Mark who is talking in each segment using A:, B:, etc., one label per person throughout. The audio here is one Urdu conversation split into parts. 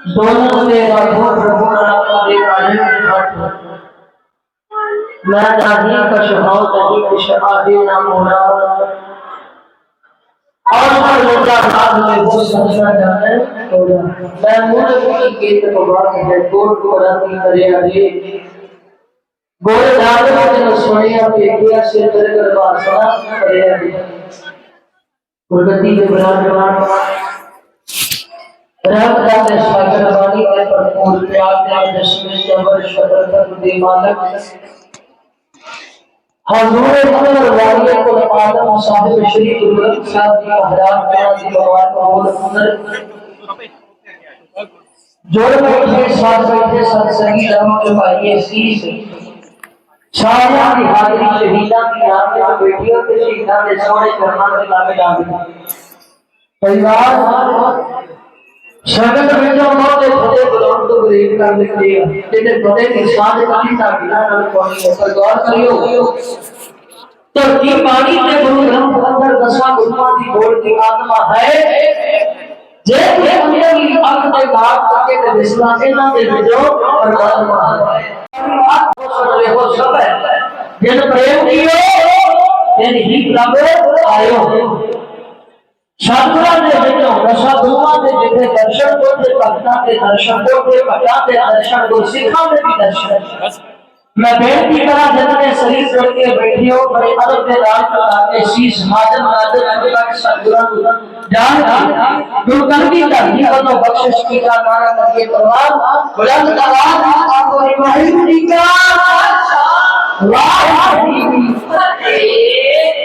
A: دونوں نے ربو ربو رابطہ دے کاجن ہاتھ میں نہیں کشہاؤ نہیں کشہادے نہ مولا اور ہر لوگا رات میں وہ سمجھنا جانے تولا میں مجھے کی گیت کو بات ہے۔ گوڑ کو راتی کرے آجے گوڑے دادے میں نے سنیا پیگیا سے تر کر باسا کرے آجے گلتی کے بران جوان۔ رب کا میں شاکر بانی کے پر پور پیار دے دشمن جبر شکر تک دے مالک۔ حضور قدر والی کو آدم صاحب شریف الرب صاحب کی حضرات کا دی بوار کو اور قدر جوڑ بیٹھے ساتھ بیٹھے ساتھ سنگی رحمت جو بھائی سیس شاہدہ کی حاضری شہیدہ کی یاد میں بیٹھیوں کے شہیدہ کے سوڑے کرنا کے لابے ڈالے پریوار شاگرد بیٹھا موت فتح بلان تو غریب کر لکھتے ہیں۔ جنہیں فتح کی ساتھ کانی تاکینا نہ پانی ہے پر غور کریو تو کی پانی کے گرو گرم اندر دسا گرما دی گوڑ کی آتما ہے۔ جے کہ اندر کی اک تے بات تاکے تے دسلا انہاں دے وچوں پرماتما ہے اک سن ہو سب ہے۔ جن پریم کیو؟ تین ہی رب آئیو شادرا دے وچوں رسا دوما دے جتے درشن کو تے بھگتاں دے درشن کو تے بھگتاں دے درشن کو سکھاں دے بھی درشن میں بینتی کرا جنہوں نے سریف کر کے بیٹھی ہو بڑے ادب کے رات کا آتے شیش ماجن نادر اللہ کے ساتھ جان کی دلکن کی تحقیق کرنا بخشش کی کا نعرہ کر کے پروار بلند آواز آپ کو ابراہیم جی کا واہ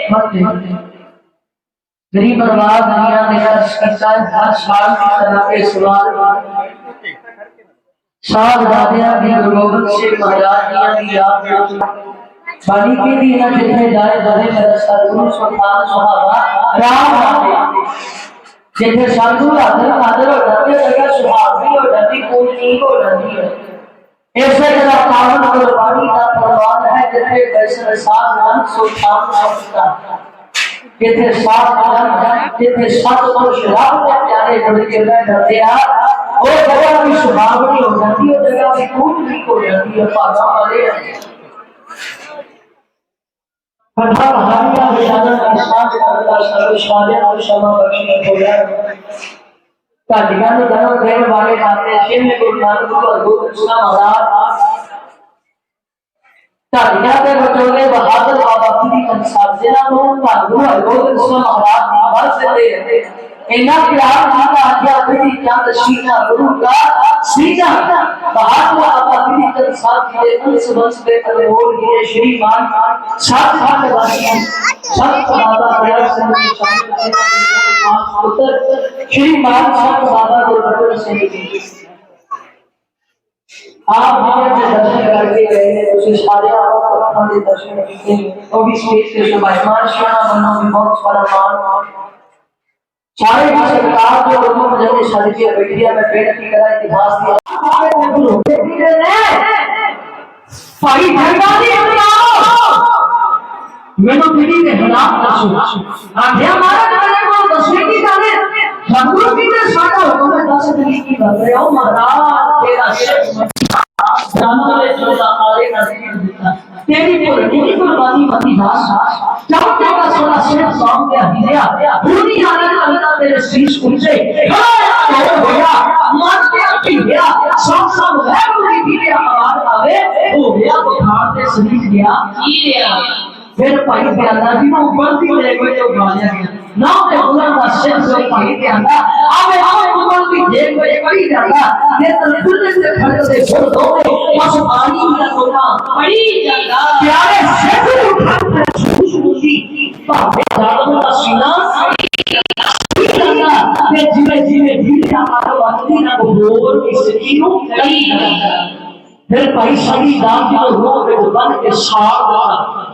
A: واہ غریب پرواز دنیا میں عرض کرتا ہے ہر سال کی طرح کے سوال سال دادیا بھی گروبت سے مہاراجیاں بھی آپ بانی کے بھی نہ جتنے جائے، بڑے میرا سرگن سلطان، صحابہ رام آتے جتنے سرگن آدھر آدھر ہو جاتے لگا صحابی ہو جاتی، کوئی نہیں ہو جاتی ہے۔ ایسے جگہ قانون قربانی کا پروان ہے، جتنے بیسر ساتھ رن سلطان۔ صحابہ جتنے ساتھ رن جتنے ساتھ اور شراب کے پیارے جڑ کے میں ڈرتے ہیں۔ اور جگہ بھی سہاگنی ہو جاتی ہے، جگہ بھی کوٹ بھی ہو جاتی ہے پاسا والے۔ فتح بہانیہ بشانہ اسلام اللہ سر شالے اور شما بخشی ہو جائے کاٹیاں نے دھرم دین والے آتے ہیں شیر میں گرو نانک کو ادھوت اسلام آزاد کاٹیاں کے بچوگے بہادر بابا کی کنساب زینا نون کا گرو ادھوت اسلام آزاد آواز سے دے اینا پیار مانا آجیا بیٹی کیا تشینا گرو کا سینا بہت وہ آقا بیٹی کل ساتھ کیے انس بنس کرے اور گئے شری ساتھ ساتھ باشیاں ساتھ بابا پیار سے مجھے شامل کرے شری مان ساتھ بابا دے بطر سے نکلی آپ ہمیں جو درشن کر کے گئے ہیں، اسے سارے آپ کو اپنا دے درشن کرتے ہیں۔ وہ بھی سٹیج کے شبہ ایمان شیعہ بننا بھی بہت سارا مان سارے کی سرکار جو لوگوں کو جلدی شادی کیا بیٹھیا میں پیٹ کی کرا اتحاس دیا پائی جھنڈا دی اپناؤ میں تو پھری نے حالات نہ سوچ آگے ہمارا جانے کو دسویں کی جانے حضور کی نے ساٹا حکم ہے دس دلی تیرا شیخ جانو لے جو آلے کا ذکر دیتا تیری پر تیری قربانی متی داس جب تیرا سونا شیخ سام کے ہدیا بھونی حالت اللہ تیرے شیش اونچے کھڑا ہویا مان کے گیا سام سام غیر کی دیوے آواز آوے ہو گیا بخار تے سلیج گیا جی پھر بھائی کے اللہ جی وہ بلتی لے گئے جو گالیاں گیا نہ تے بلند کا شیر سے بھائی کے اللہ آوے آوے بلتی دے گئے کڑی جاتا یہ تو سے کھڑے سے چھوڑ دو۔ بس پانی میں سونا پڑی جاتا۔ پیارے سے اٹھا کر شروع شروع خوشی پاپے جادو کا سینہ۔ پھر جیوے جیوے جیوے ہمارا وقتی نہ بھور کی سکینوں کڑی پھر بھائی سبھی دام کی تو روح پہ بند کے ساتھ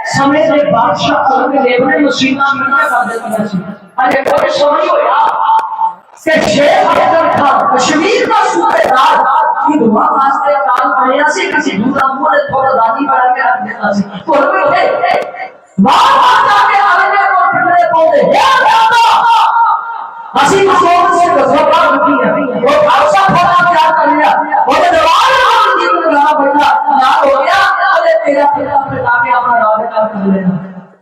B: ਦੇ ਕਰੇ ਕਰੇ ਹਾਰ ਆਇਆ ਭੁੱਲ ਗਏ ਤੇ ਥੋੜਾ ਜਿਹਾ ਜਦੋਂ ਸਾਡੇ ਮੰਦਰ ਸ਼ਮਾਨੇ ਢਾ ਕੇ ਸਮੇਂ ਦੇ ਬਾਦਸ਼ਾਹ ਕੋਲ ਲੇਬਰੇ ਮਸੀਨਾ ਮਿਲਣਾ ਕਰ ਦਿੱਤੀਆਂ ਸੀ ਅਜੇ ਕੋਈ ਸੋਣੀ ਹੋਇਆ ਕਿ ਸ਼ੇਖ ਅਬਦੁਲ ਖਾਨ ਕਸ਼ਮੀਰ ਦਾ ਸੂਬੇਦਾਰ ਕੀ ਦੁਆ ਵਾਸਤੇ ਕਾਲ ਬਣਿਆ ਸੀ ਕਿਸੇ ਦੂਰਾ ਮੂਹਰੇ ਥੋੜਾ ਦਾਦੀ ਬਣਾ ਕੇ ਰੱਖ ਦਿੱਤਾ ਸੀ ਭੁੱਲ ਗਏ ਬਾਹਰ ਬਾਹਰ ਜਾ ਕੇ ਆਲੇ ਨੇ ਕੋਲ ਠੰਡੇ ਪਾਉਂਦੇ ਹੈ ਅਸੀਂ ਮਸੋਬ ਸੇ ਗਜ਼ਬਾ ਰੁਕੀ ਹੈ ਉਹ ਖਾਲਸਾ ਖੋਲਾ ਤਿਆਰ ਕਰ ਲਿਆ ਉਹਦੇ ਜਵਾਨ ਨਾਲ ਜੀ ਨੂੰ ਲਾ ਬੈਠਾ ਨਾ ਹੋ ਗਿਆ ਅਰੇ ਤੇਰਾ ਤੇਰਾ ਆਪਣੇ ਨਾਮੇ ਆਪਣਾ ਰਾਜ ਕਰ ਲੈਣਾ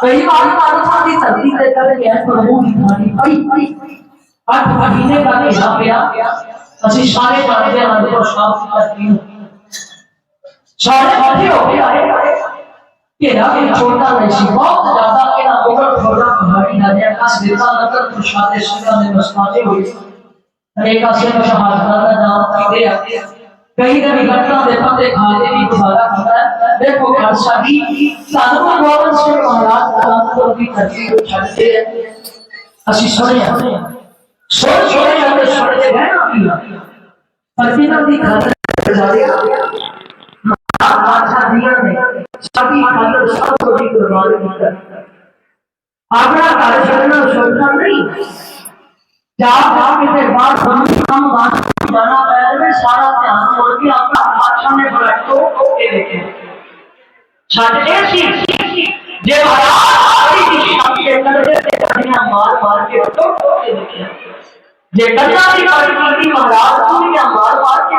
B: ਕਈ ਵਾਰ ਮਾਨਸਾਂ ਦੀ ਧਰਤੀ ਤੇ ਕਰ ਗਿਆ ਪ੍ਰਭੂ ਦੀ ਬਾਣੀ ਪਈ ਅੱਠ ਮਹੀਨੇ ਦਾ ਘੇਰਾ ਪਿਆ। ਅਸੀਂ ਸਾਰੇ ਜਾਣਦੇ ਹਾਂ ਅਨੰਦਪੁਰ ਸਾਹਿਬ ਦੀ ਧਰਤੀ ਸਾਰੇ ਇਕੱਠੇ ਹੋ ਕੇ ਆਏ। ਘੇਰਾ ਵੀ ਛੋਟਾ ਨਹੀਂ ਸੀ, ਬਹੁਤ ਜ਼ਿਆਦਾ ਇਹਨਾਂ ਮੁਗਲ ਫੌਜਾਂ ਪਹਾੜੀ ਰਾਜਿਆਂ ਕਸ ਦਿੱਤਾ ਨਕਰ ਪੁਰਸ਼ਾਦੇ ਸਿੰਘਾਂ ਦੇ ਮਸਤਾਦੇ ਹੋਏ ਅਨੇਕਾਂ ਸਿੰਘ ਸ਼ਹਾਦਤਾਂ ਦਾ ਨਾਮ ਪੀਂਦੇ ਆ। کہیں کبھی گھٹنا دے پتے کھانے بھی گزارا کرتا ہے۔ دیکھو خرچہ بھی سانو گورن سے مہاراج کام کو بھی کرتی ہو چھڑتے ہیں۔ اسی سنے ہیں سن سنے ہیں کہ سنے ہیں نا بھی پتینا دی خاطر جارے مہاراجہ دیا نے۔ سبھی خاطر سب کو بھی قربان کیا۔ آگرہ کارشنا سنتا نہیں۔ جا
A: جا کے بعد ہم ہم بات بنا پیر میں سارا دھیان چھوڑ کے اپنا ہاتھ سامنے پلٹ کے کلے تے مار مار کے دیکھے مہاراج مار مار کے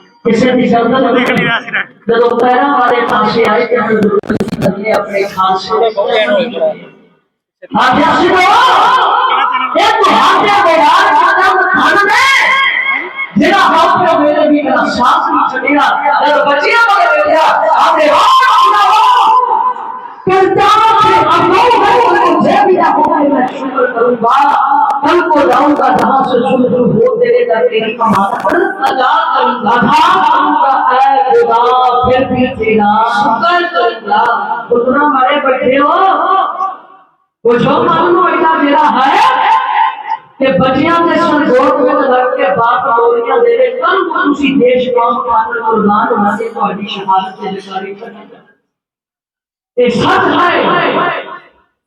A: جاپ میرے بھی میرا ساتھ نہیں چلے گا۔ جب بچیاں والے بیٹھا آپ نے ہاتھ نہ ہو۔ کل کو جاؤں گا جہاں سے شروع ہو تیرے در تیری کمانا پر ادا کروں گا ادا اے خدا پھر بھی تیرا شکر کروں گا اتنا بڑے بیٹھے ہو وہ جو معلوم ایسا میرا ہے کہ بچیاں کے سنگوٹ میں لگ کے باپ گولیاں دے رہے کل کو اسی دیش قوم خاطر قربان ہونا دے تو ہڈی شہادت سے جکاری کرنے یہ سچ ہے۔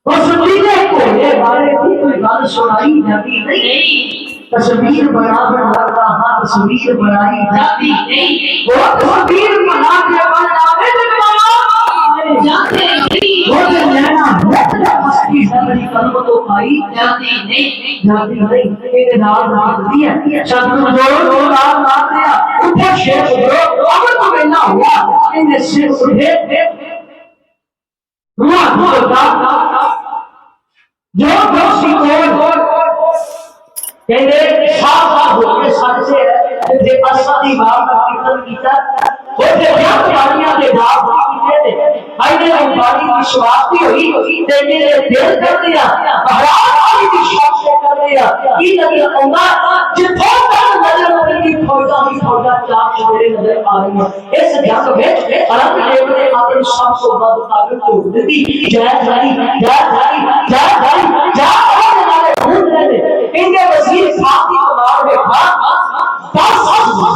A: اس کو یہ بارے کی کوئی گل سنائی جاتی نہیں۔ تصویر بنا بنا رہا تصویر بنائی جاتی۔ نہیں وہ تصویر بنا کے بناوے تو جاتے نہیں وہ جو لینا ہے مسکی قلب تو پائی جاتی نہیں۔ جاتی نہیں میرے نال رات دیا شب جو رات رات دیا اٹھا شیخ جو امر تو ملنا ہوا۔ انہیں سر اٹھے۔ جو جو سیکھو کہندے صاف نظر نظر آ رہی ہیں اس جنگ سب کو بد قابل توڑ ان کے وزیر صاحب کی کمار میں تھا۔ دس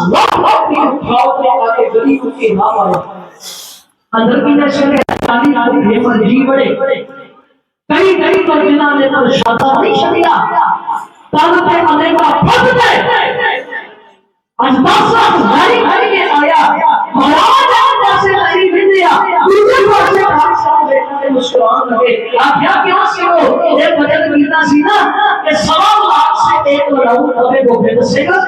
A: لاکھ اپنی اٹھاؤ کے آگے غریب کے نام آئے۔ اندر کی نشر کے چالی نالی بے مرجی بڑے۔ کئی کئی پر مرجنہ نے تو شادہ نہیں شدیا تانا پہ آنے کا پھٹ دے آج دس لاکھ بھاری بھاری کے آیا۔ مہاراج آپ جیسے نہیں بھی دیا دوسرے پاسے بھائی صاحب بیٹھا نے مسکران لگے آپ کیا کیا سی ہو یہ بجٹ ملتا سی نا کہ سوا لاکھ سے ایک لڑاؤ کبھی وہ پھر دسے گا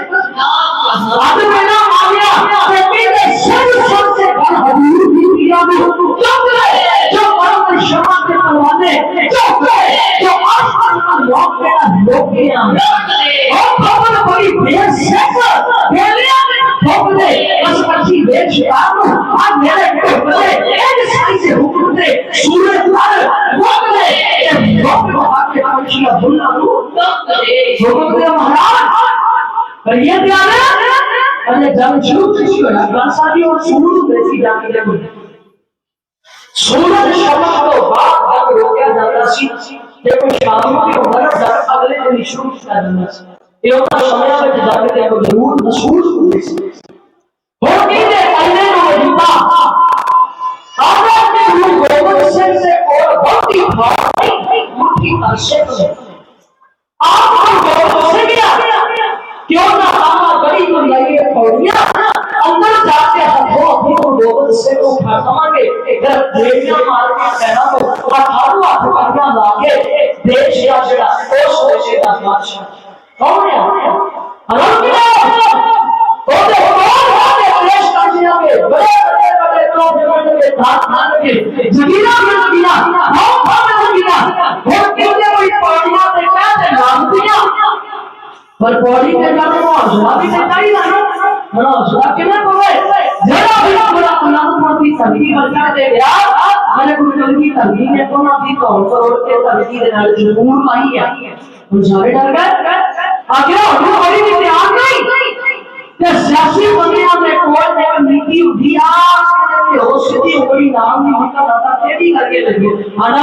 A: اب میں نہ آ گیا کہ میرے سر سر سے بڑھ حضور کی دیا میں چپ رہے جو مرد شما کے پروانے چپ رہے جو آسمان کا لوگ میرا لوگ گیا اور خبر بڑی بے سیکر بیلیا میں ٹھوک دے بس پچھی بے شکار ہوں آج میرے ٹھوک دے ایک سائی سے حکم دے سورج پر ٹھوک دے ایک ٹھوک کو آکے پچھیا بھولنا دوں حکم دے مہاراج پر یہ دیانا ارے جنگ شروع کسی ہویا گان ساتھی اور شروع دیسی جانے لے مجھے کو بعد سے گیا کیوں نہ آما بڑی تو پوڑیاں۔ اندر جا کے ہتھوں اپنی کو گوبر سے کو کھاتما کے جب دیویاں مار کے کہنا تو اٹھارو ہاتھ پڑیاں لاگے دیش یا جڑا او سوچے دا بادشاہ، کون ہے؟ حرام کیا وہ دے کون ہے؟ دیش کا دنیا بڑے بڑے بڑے لوگ بڑے بڑے دھات مان کے۔ زمینہ میں زمینہ ہم ہم زمینہ وہ کیوں نے کوئی پاڑیاں دے کہتے دیا پر پوڑی کے کام حوصلہ بھی دیتا ہی بڑا حوصلہ کنے پوے۔ جڑا بھی بڑا اللہ کو دی تنگی بچا دے۔ گیا میں کو جی تنگی تنگی نے کو نہ دی تو کروڑ کے تنگی دے نال جمہور پائی ہے۔ ہن سارے ڈر گئے۔ آگے ہن بڑی کی دھیان نہیں۔ تے سیاسی بندیاں میں کوئی تے نیتی اٹھیا تے ہو سیدھی نام نہیں ہوتا دادا کیڑی کر کے لگی انا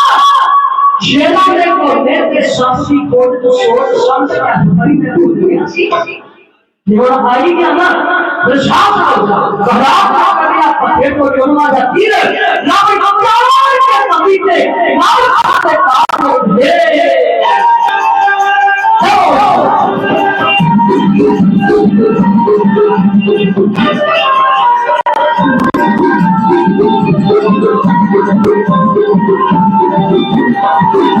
C: ਜਿਹੜਾ ਦੇ ਕੋਲੇ ਤੇ ਸਾਸੀ ਕੋਟ ਤੋਂ ਸੋਚ ਸੰਸਾਰ ਭਰੀ ਤੂੰ ਜੀ ਜਿਹੜਾ ਆਈ ਗਿਆ ਨਾ ਰਸ਼ਾਦ ਆਉਂਦਾ ਖਰਾਬ ਨਾ ਕਰਿਆ ਪੱਠੇ ਤੋਂ ਚੁੰਮਾ ਦਾ
A: ਤੀਰ ਨਾ ਵੀ ਮਕਾਰ ਕੇ ਕਮੀ ਤੇ ਮਾਰ ਖਾ ਤੇ ਕਾਮ ਨੂੰ ਦੇ Thank you. Thank you.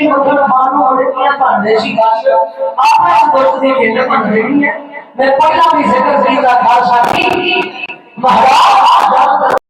A: ਗਾਲ ਨਿਸ਼ਾਨ ਦੀ ਮੱਥਾ ਮਾਨੂੰ ਅੜਕੀਆਂ ਭਾਂਡੇ ਸੀ ਬਸ ਆਪਾਂ ਇਸ ਗੁੱਟ ਦੀ ਜਿੰਦ ਬਣ ਰਹੀ ਹੈ ਮੈਂ ਪਹਿਲਾਂ ਵੀ ਜ਼ਿਕਰ ਕੀਤਾ ਖਾਲਸਾ ਕੀ ਮਹਾਰਾਜ